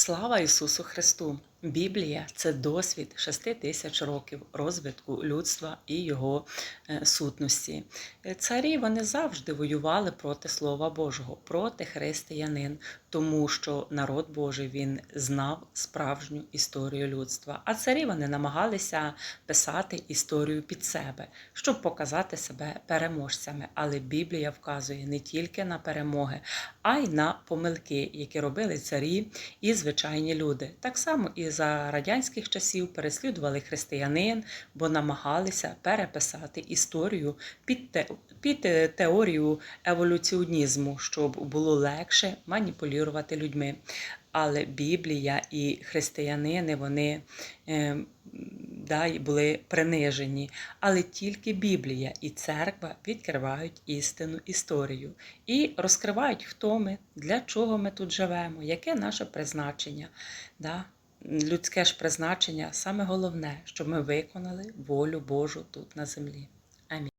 Слава Ісусу Христу! Біблія це досвід шести тисяч років розвитку людства і його е, сутності. Е, Царі вони завжди воювали проти Слова Божого, проти християнин, тому що народ Божий він знав справжню історію людства. А царі вони намагалися писати історію під себе, щоб показати себе переможцями. Але Біблія вказує не тільки на перемоги, а й на помилки, які робили царі і звичайні люди. Так само і за радянських часів переслідували християнин, бо намагалися переписати історію під, те, під е, теорію еволюціонізму, щоб було легше маніпулювати людьми. Але Біблія і християнини вони е, да, були принижені. Але тільки Біблія і церква відкривають істинну історію і розкривають, хто ми, для чого ми тут живемо, яке наше призначення. Да? Людське ж призначення саме головне, щоб ми виконали волю Божу тут на землі. Амінь.